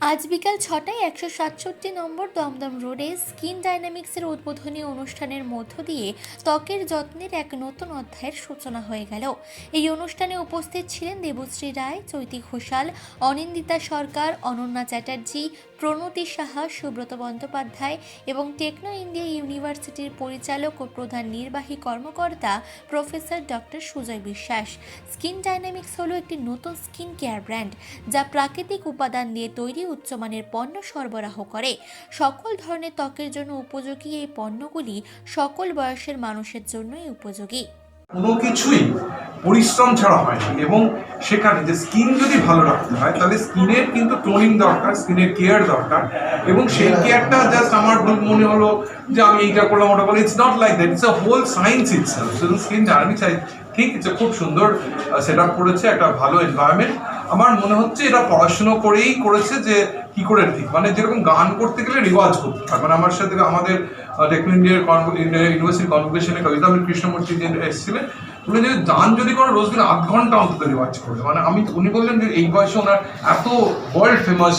আজ বিকাল ছটায় একশো সাতষট্টি নম্বর দমদম রোডে স্কিন ডাইনামিক্সের উদ্বোধনী অনুষ্ঠানের মধ্য দিয়ে ত্বকের যত্নের এক নতুন অধ্যায়ের সূচনা হয়ে গেল। এই অনুষ্ঠানে উপস্থিত ছিলেন দেবশ্রী রায় চৈতি ঘোষাল, অনিন্দিতা সরকার, অনন্যা চ্যাটার্জি, প্রণতি সাহা, সুব্রত বন্দ্যোপাধ্যায় এবং টেকনো ইন্ডিয়া ইউনিভার্সিটির পরিচালক ও প্রধান নির্বাহী কর্মকর্তা প্রফেসর ডক্টর সুজয় বিশ্বাস। স্কিন ডাইনামিক্স হলো একটি নতুন স্কিন কেয়ার ব্র্যান্ড যা প্রাকৃতিক উপাদান দিয়ে তৈরি উচ্চমানের পণ্য সরবরাহ করে। সকল ধরনের ত্বকের জন্য উপযোগী এই পণ্যগুলি সকল বয়সের মানুষের জন্যই উপযোগী। কোনো কিছুই পরিশ্রম ছাড়া হয় না এবং সেখানে যে স্কিন যদি ভালো রাখতে হয়, তাহলে স্কিনের কিন্তু টোনিং দরকার স্কিনের কেয়ার দরকার এবং সেই কেয়ারটা জাস্ট আমার মনে হলো যে আমি এইটা করলাম, ওটা করলাম। It's not like that it's a whole science শুধু স্কিন ডায়নামিক্স আই ঠিক যে খুব সুন্দর সেট আপ করেছে, একটা ভালো এনভায়রনমেন্ট আমার মনে হচ্ছে এটা পড়াশুনো করেই করেছে যে কি করে ঠিক। মানে যেরকম গান করতে গেলে রিওয়াজ করতে হয়। মানে আমার সাথে আমাদের টেকনো ইন্ডিয়ার ইউনিভার্সিটি কনভোকেশনে কবিতা কৃষ্ণমূর্তি যে এসেছিলেন, উনি যদি গান যদি কোনো রোজ দিন আধ ঘণ্টা অন্তত রিওয়াজ করবে মানে আমি, উনি বললেন যে এই বয়সে ওনার এত ওয়ার্ল্ড ফেমাস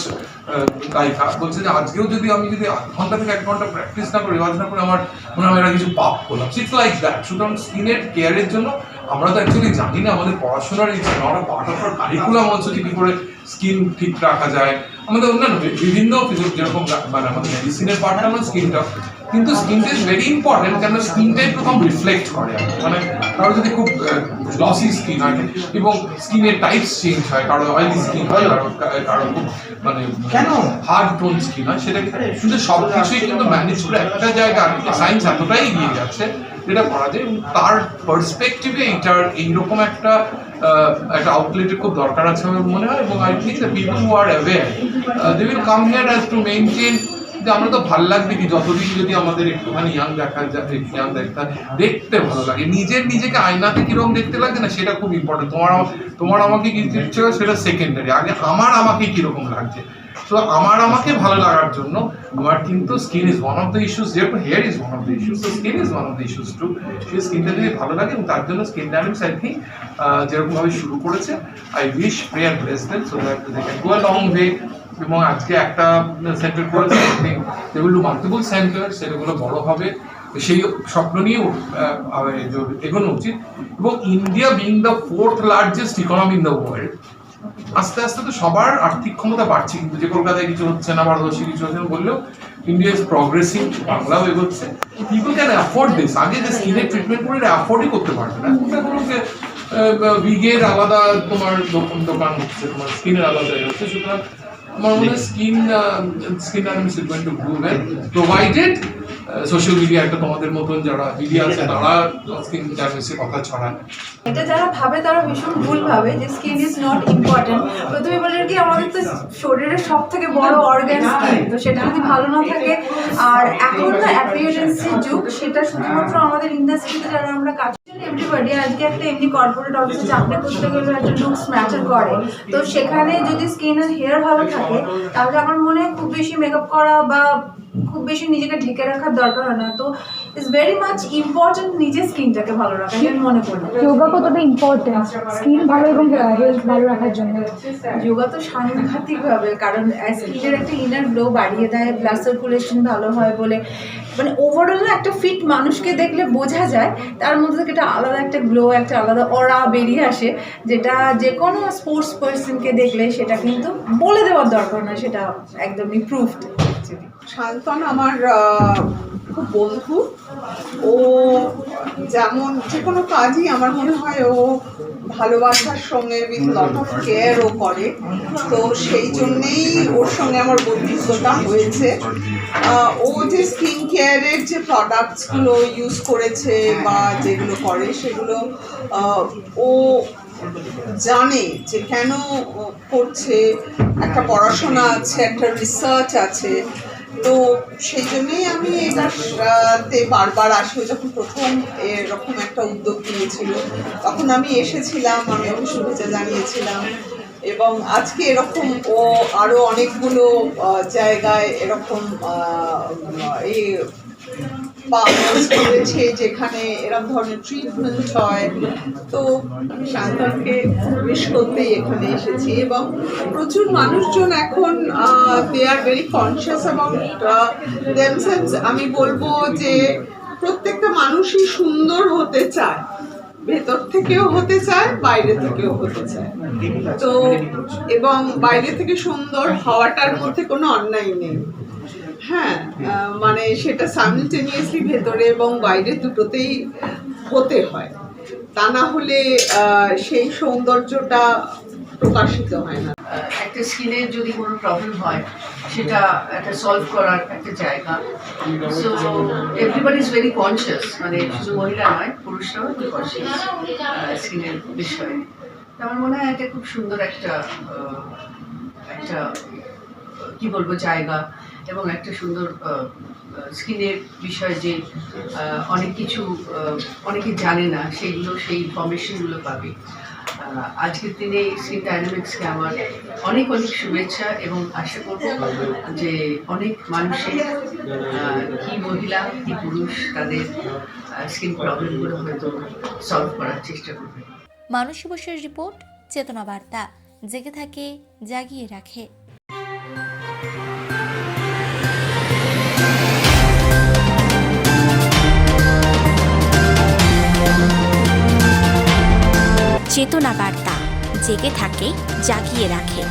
গায়িকা। বলছে যে আজকেও যদি আমি যদি আধ ঘণ্টা থেকে এক ঘণ্টা প্র্যাকটিস না করে, রিওয়াজ না করে আমার মনে হয় এরা কিছু পাপ করলাম। ইটস লাইক দ্যাট সুতরাং স্কিনের কেয়ারের জন্য আমরা তো অ্যাকচুয়ালি জানি না আমাদের পড়াশোনার এই not a part of curriculum also যে কী করে স্কিন ঠিক রাখা যায়। আমাদের অন্যান্য বিভিন্ন যেরকম মানে আমাদের মেডিসিনের পার্টটা আমার স্কিনটা কিন্তু স্কিন ইজ ভেরি ইম্পর্টেন্ট কেন স্কিনটাই প্রথম রিফ্লেক্ট করে। মানে কারও যদি খুব গ্লসি স্কিন হয় এবং স্কিনের টাইপস চেঞ্জ হয় কারও অয়েলি স্কিন হয় কারও মানে কেন? হার্ড টোন স্কিন হয় সেটা কিন্তু সব কিছুই কিন্তু ম্যানেজ করে একটা জায়গা সায়েন্স এতটাই এগিয়ে যাচ্ছে যেটা করা যায় এবং তার পার্সপেক্টিভে এইটার এইরকম একটা একটা আউটলেটের খুব দরকার আছে আমার মনে হয় এবং I think the people who are aware they will come here as to maintain যে আমরা তো ভালো লাগবে কি? যতদিন যদি আমাদের একটুখানি ইয়াং দেখা যায় ইয়াং দেখতে দেখতে ভালো লাগে। নিজের নিজেকে আয়নাতে কীরকম দেখতে লাগে না, সেটা খুব ইম্পর্টেন্ট তোমার তোমার আমাকে কি দিচ্ছে সেটা সেকেন্ডারি আগে আমার আমাকে কীরকম লাগছে? তো আমার আমাকে ভালো লাগার জন্য আমার কিন্তু skin is one of the issues যেরকম hair is one of the issues তো skin is one of the issues to সেই স্কিনটা যদি ভালো লাগে, এবং তার জন্য স্কিন ডায়ামিক্স আই থিঙ্ক যেরকম ভাবে শুরু করেছে I wish prayer bless them so that they can go long way এবং আজকে একটা সেন্টার করেছে যেগুলো মাল্টিপল সেন্টার সেগুলো বড় হবে। সেই স্বপ্ন নিয়ে এগোনো উচিত। এবং India being the fourth largest economy in the world আস্তে আস্তে তো সবার আর্থিক ক্ষমতা বাড়ছে। কিন্তু যে কলকাতায় কিছু হচ্ছে না, ভারতবর্ষে কিছু হচ্ছে না, বললেও ইন্ডিয়া ইজ প্রগ্রেসিং বাংলাও এগোচ্ছে। পিপল ক্যান অ্যাফোর্ড দিস আগে যে স্কিনের ট্রিটমেন্ট করে অ্যাফোর্ডই করতে পারবে না। উইগের আলাদা তোমার দোকান হচ্ছে, তোমার স্কিনের আলাদা হচ্ছে সুতরাং আমার মনে হয় skin skin dynamics is going to grow well provided social media একটা তোমাদের মতন যারা মিডিয়া আছে তারা স্কিন ডায়নামিক্সের কথা ছড়ায়। এটা যারা ভাবে তারা ভীষণ ভুল ভাবে যে স্কিন ইজ নট ইম্পর্টেন্ট প্রথমে বলে কি আমাদের তো শরীরের সব থেকে বড় অর্গান স্কিন তো সেটা যদি ভালো না থাকে আর এখন তো অ্যাপিয়ারেন্সের যুগ সেটা শুধুমাত্র আমাদের ইন্ডাস্ট্রিতে যারা আমরা কাজ এভরিবডি আজকে একটা এমনি কর্পোরেট অফিসে চাকরি করতে গেলে একটা লুকস ম্যাটার করে। তো সেখানে যদি স্কিন আর হেয়ার ভালো থাকে তাহলে আমার মনে হয় খুব বেশি মেকআপ করা বা খুব বেশি নিজেকে ঢেকে রাখার দরকার হয় না। তো ইটস ভেরি মাচ ইম্পর্টেন্ট নিজের স্কিনটাকে ভালো রাখা আমি মনে করি। যোগা কতটা ইম্পর্টেন্ট স্কিন ভালো এবং হেলথ ভালো রাখার জন্য। যোগা তো সাংঘাতিক ভাবে কারণ স্কিনের একটা ইনার গ্লো বাড়িয়ে দেয় ব্লাড সার্কুলেশন ভালো হয় বলে। মানে ওভারঅল না একটা ফিট মানুষকে দেখলে বোঝা যায় তার মধ্যে থেকে একটা আলাদা একটা গ্লো একটা আলাদা অরা বেরিয়ে আসে যেটা যে কোনো স্পোর্টস পার্সনকে দেখলে সেটা কিন্তু বলে দেওয়ার দরকার না সেটা একদমই প্রুফড শান্তন আমার খুব বন্ধু। ও যেমন যে কোনো কাজই আমার মনে হয় ও ভালোবাসার সঙ্গে উইথ লট অফ কেয়ার ও করে। তো সেই জন্যেই ওর সঙ্গে আমার বন্ধুত্বটা হয়েছে। ও যে স্কিন কেয়ারের যে প্রোডাক্টসগুলো ইউজ করেছে বা যেগুলো করে সেগুলো ও জানে যে কেন করছে। একটা পড়াশোনা আছে, একটা রিসার্চ আছে। তো সেই জন্যই আমি এটাতে বারবার আসি। যখন প্রথম এরকম একটা উদ্যোগ নিয়েছিল, তখন আমি এসেছিলাম, আমি ওকে শুভেচ্ছা জানিয়েছিলাম এবং আজকে এরকম ও আরও অনেকগুলো জায়গায় এরকম এই পাওয়ার্স করেছে যেখানে এরকম ধরনের ট্রিটমেন্ট হয়। তো আমি শান্তনকে উইশ করতেই এখানে এসেছি এবং প্রচুর মানুষজন এখন they are very conscious about themselves আমি বলব যে প্রত্যেকটা মানুষই সুন্দর হতে চায়। ভেতর থেকেও হতে চায়, বাইরে থেকেও হতে চায়। তো এবং বাইরে থেকে সুন্দর হওয়াটার মধ্যে কোনো অন্যায় নেই। হ্যাঁ মানে সেটা সাইমultaneously ভেতরে এবং বাইরে দুটোতেই হতে হয়। তা না হলে সেই সৌন্দর্যটা প্রকাশিত হয় না। একটা স্কিনের যদি কোনো প্রবলেম হয়, সেটা একটা সলভ করার একটা জায়গা। So everybody is very conscious মানে শুধু মহিলা নয়, পুরুষরাও একটু কনসিয়াস স্কিনের বিষয়ে। আমার মনে হয় এটা খুব সুন্দর একটা একটা, কি বলব, জায়গা এবং একটা সুন্দর স্কিনের বিষয়ে যে অনেক কিছু অনেকে জানে না সেইগুলো সেই ইনফরমেশনগুলো পাবে। আজকের দিনে স্কিন ডায়নামিক্সকে আমার অনেক অনেক শুভেচ্ছা এবং আশা করব যে অনেক মানুষের কি মহিলা, কি পুরুষ তাদের স্কিন প্রবলেমগুলো হয়তো সলভ করার চেষ্টা করবে। মানুষ বসের রিপোর্ট, চেতনা বার্তা। জেগে থাকে, জাগিয়ে রাখে। জেগে থাকে জাগিয়ে রাখে।